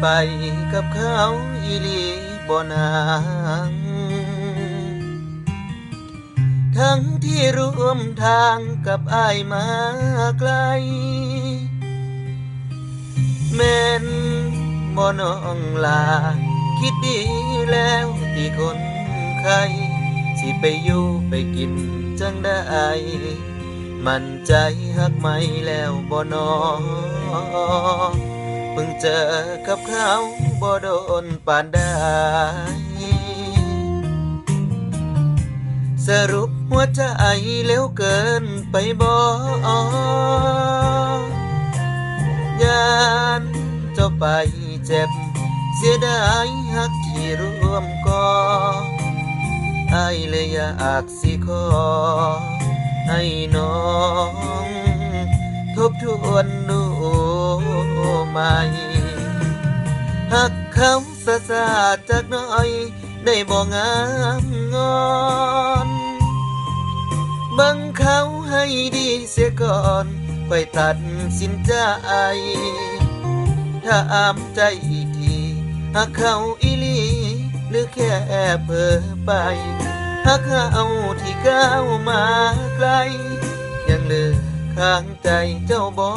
ไปกับเขาอีลีบ่นางทั้งที่ร่วมทางกับอายมาไกล แม่นบ่น้องลา คิดดีแล้วที่คนไข้สิไปอยู่ไปกินจังได้มันใจหักไม่แล้วบ่นอ เพิ่งเจอกับเขาบ่โดนปานใดสรุปหัวใจเร็วเกินไปบ่ยานเจ้าไปเจ็บ เสียดายหักที่ร่วมก่อไอเลยอยากสิขอให้น้อง ทบทวนดู ใหม่หักเขาสะสาดจากน้อย ได้บ่งามงอนบังเขาให้ดีเสียก่อนค่อยตัดสินใจถ้าอามใจอีกทีหากเขาอีลีหรือแค่เพ้อไปหากเขาที่ก้าวมาไกล ยังเหลือข้างใจเจ้าบอ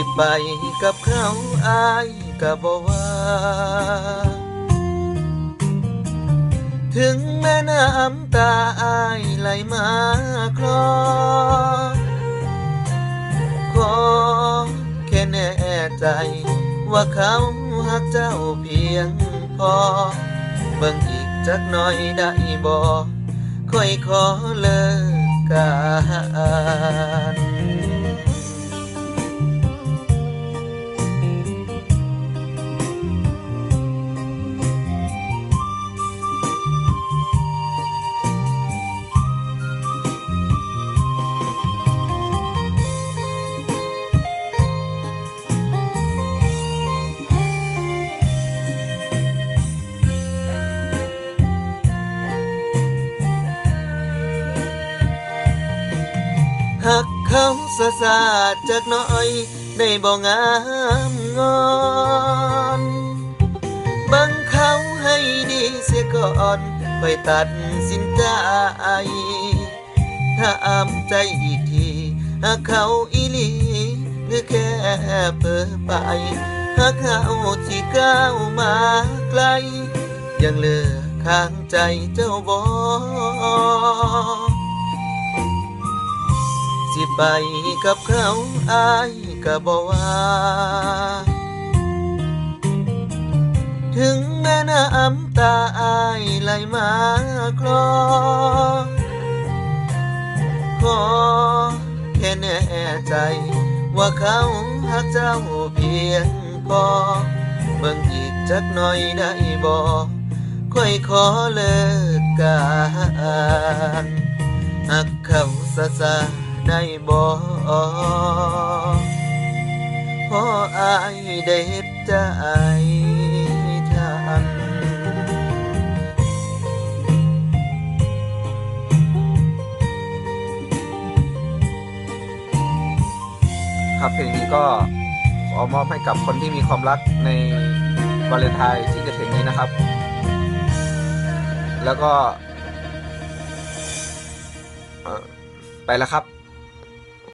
สิไปกับเขาอายก็บอว่า ถึงแม่น้ำตาอายไหลมาคลอขอแค่แน่ใจ ว่าเขาหักเจ้าเพียงพอ เบิ่งอีกจักหน่อยได้บ่ค่อยขอเลิกกัน หักเขาสะสาดจากน้อย ได้บ่งามงอนบังเขาให้ดีเสียก่อนค่อยตัดสินใจถ้าอามใจอีกทีหากเขาอีหลีหรือแค่เพ้อไปหากเขาที่ก้าวมาไกล ยังเหลือข้างใจเจ้าบอก สิไปกับเขาอายก็บอกว่า ถึงแม่น้ำตาอายไหลมาคลอขอแค่แน่ใจ ว่าเขาหักเจ้าเพียงพอเบิ่งอีกจักหน่อยได้บ่ค่อยขอเลิกกันหักเขาซะซะ ได้บ่พราะอายได้เฮ็ดใจทันครับเพลงนี้ก็ขอมอบให้กับคนที่มีความรักในวาเลนไทน์ที่จะถึงนี้นะครับ แล้วก็ไปแล้วครับ